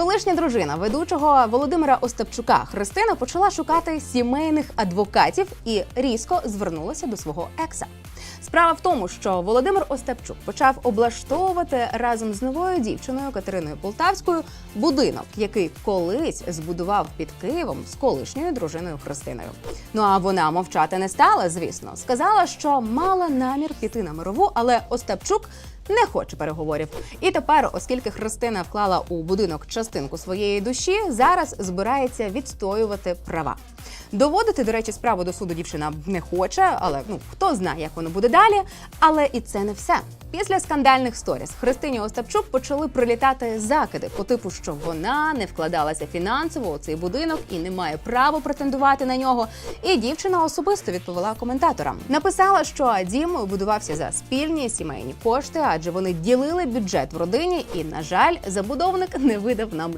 Колишня дружина ведучого Володимира Остапчука Христина почала шукати сімейних адвокатів і різко звернулася до свого екса. Справа в тому, що Володимир Остапчук почав облаштовувати разом з новою дівчиною Катериною Полтавською будинок, який колись збудував під Києвом з колишньою дружиною Христиною. Ну а вона мовчати не стала, звісно. Сказала, що мала намір піти на мирову, але Остапчук не хоче переговорів. І тепер, оскільки Христина вклала у будинок частинку своєї душі, зараз збирається відстоювати права. Доводити, до речі, справу до суду дівчина не хоче, але ну хто знає, як воно буде далі. Але і це не все. Після скандальних сторіс Христині Остапчук почали прилітати закиди по типу, що вона не вкладалася фінансово у цей будинок і не має права претендувати на нього. І дівчина особисто відповіла коментаторам. Написала, що дім будувався за спільні сімейні кошти, адже вони ділили бюджет в родині. І, на жаль, забудовник не видав нам